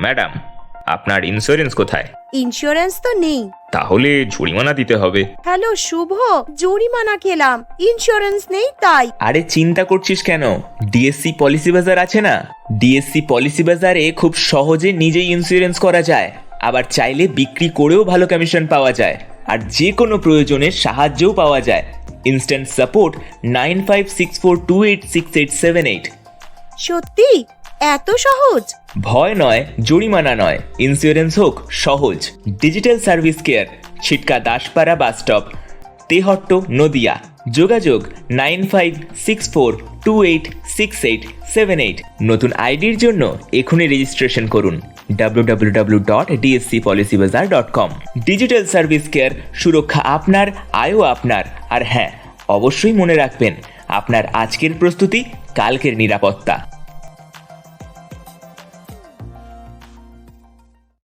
Madam আপনার insurance কোথায়? Insurance তো নেই। তাহলে জরিমানা দিতে হবে। হ্যালো শুভ জরিমানা খেলাম। ইন্স্যুরেন্স নেই তাই। আরে চিন্তা করছিস কেন? ডিএসসি পলিসি বাজার আছে না? ডিএসসি পলিসি বাজারে খুব সহজে নিজেই ইন্স্যুরেন্স করা যায়। আবার চাইলে বিক্রি করেও ভালো কমিশন পাওয়া যায়। আর যে কোনো প্রয়োজনে সাহায্যও পাওয়া যায়। Instant support nine five six four two eight six eight seven eight সত্যি? এত সহজ? ভয় নয়, জরিমানা নয়। ইন্স্যুরেন্স হোক, সহজ। Digital service care Chhitka Daspara bus stop Tehatta, Nadia. যোগাযোগ nine five six four two eight six eight seven eight নতুন আইডির জন্য এখনই রেজিস্ট্রেশন করুন। কম ডিজিটাল সার্ভিস কেয়ার সুরক্ষা আপনার, আয়ও আপনার। আর হ্যাঁ অবশ্যই মনে রাখবেন, আপনার আজকের প্রস্তুতি কালকের নিরাপত্তা।